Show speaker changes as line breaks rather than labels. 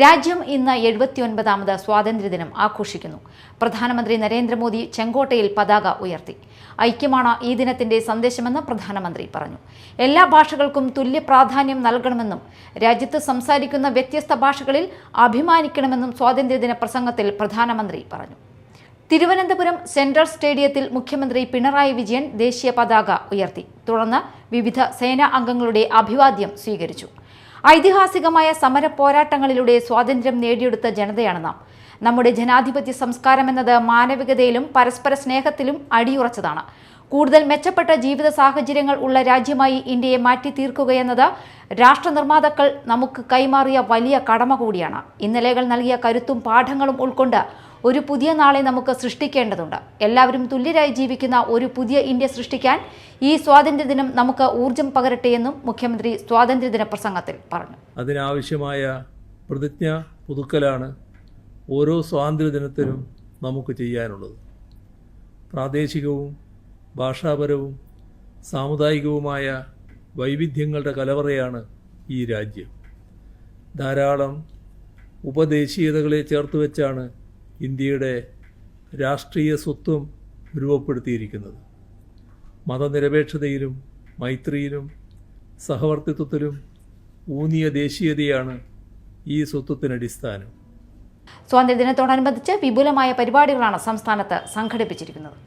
രാജ്യം ഇന്ന് എഴുപത്തിയൊൻപതാമത് സ്വാതന്ത്ര്യദിനം ആഘോഷിക്കുന്നു. പ്രധാനമന്ത്രി നരേന്ദ്രമോദി ചെങ്കോട്ടയിൽ പതാക ഉയർത്തി. ഐക്യമാണ് ഈ ദിനത്തിന്റെ സന്ദേശമെന്ന് പ്രധാനമന്ത്രി പറഞ്ഞു. എല്ലാ ഭാഷകൾക്കും തുല്യ പ്രാധാന്യം നൽകണമെന്നും രാജ്യത്ത് സംസാരിക്കുന്ന വ്യത്യസ്ത ഭാഷകളിൽ അഭിമാനിക്കണമെന്നും സ്വാതന്ത്ര്യദിന പ്രസംഗത്തിൽ പ്രധാനമന്ത്രി പറഞ്ഞു. തിരുവനന്തപുരം സെൻട്രൽ സ്റ്റേഡിയത്തിൽ മുഖ്യമന്ത്രി പിണറായി വിജയൻ ദേശീയ പതാക ഉയർത്തി. തുടർന്ന് വിവിധ സേനാ അംഗങ്ങളുടെ അഭിവാദ്യം സ്വീകരിച്ചു. ഐതിഹാസികമായ സമര പോരാട്ടങ്ങളിലൂടെ സ്വാതന്ത്ര്യം നേടിയെടുത്ത ജനതയാണ് നാം. നമ്മുടെ ജനാധിപത്യ സംസ്കാരം എന്നത് മാനവികതയിലും പരസ്പര സ്നേഹത്തിലും അടിയുറച്ചതാണ്. കൂടുതൽ മെച്ചപ്പെട്ട ജീവിത സാഹചര്യങ്ങൾ ഉള്ള രാജ്യമായി ഇന്ത്യയെ മാറ്റി തീർക്കുകയെന്നത് രാഷ്ട്ര നിർമ്മാതാക്കൾ നമുക്ക് കൈമാറിയ വലിയ കടമ കൂടിയാണ്. ഇന്നലെകൾ നൽകിയ കരുത്തും പാഠങ്ങളും ഉൾക്കൊണ്ട് ഒരു പുതിയ നാളെ നമുക്ക് സൃഷ്ടിക്കേണ്ടതുണ്ട്. എല്ലാവരും തുല്യരായി ജീവിക്കുന്ന ഒരു പുതിയ ഇന്ത്യ സൃഷ്ടിക്കാൻ ഈ സ്വാതന്ത്ര്യദിനം നമുക്ക് ഊർജം പകരട്ടെയെന്നും മുഖ്യമന്ത്രി സ്വാതന്ത്ര്യദിന പ്രസംഗത്തിൽ പറഞ്ഞു.
അതിനാവശ്യമായ പ്രതിജ്ഞ പുതുക്കലാണ് ഓരോ സ്വാതന്ത്ര്യദിനത്തിനും നമുക്ക് ചെയ്യാനുള്ളത്. പ്രാദേശികവും ഭാഷാപരവും സാമുദായികവുമായ വൈവിധ്യങ്ങളുടെ കലവറയാണ് ഈ രാജ്യം. ധാരാളം ഉപദേശീയതകളെ ചേർത്ത് വെച്ചാണ് ഇന്ത്യയുടെ രാഷ്ട്രീയ സ്വത്വം രൂപപ്പെടുത്തിയിരിക്കുന്നത്. മതനിരപേക്ഷതയിലും മൈത്രിയിലും സഹവർത്തിത്വത്തിലും ഊന്നിയ ദേശീയതയാണ് ഈ സ്വത്വത്തിനടിസ്ഥാനം
സ്വാതന്ത്ര്യദിനത്തോടനുബന്ധിച്ച് വിപുലമായ പരിപാടികളാണ് സംസ്ഥാനത്ത് സംഘടിപ്പിച്ചിരിക്കുന്നത്.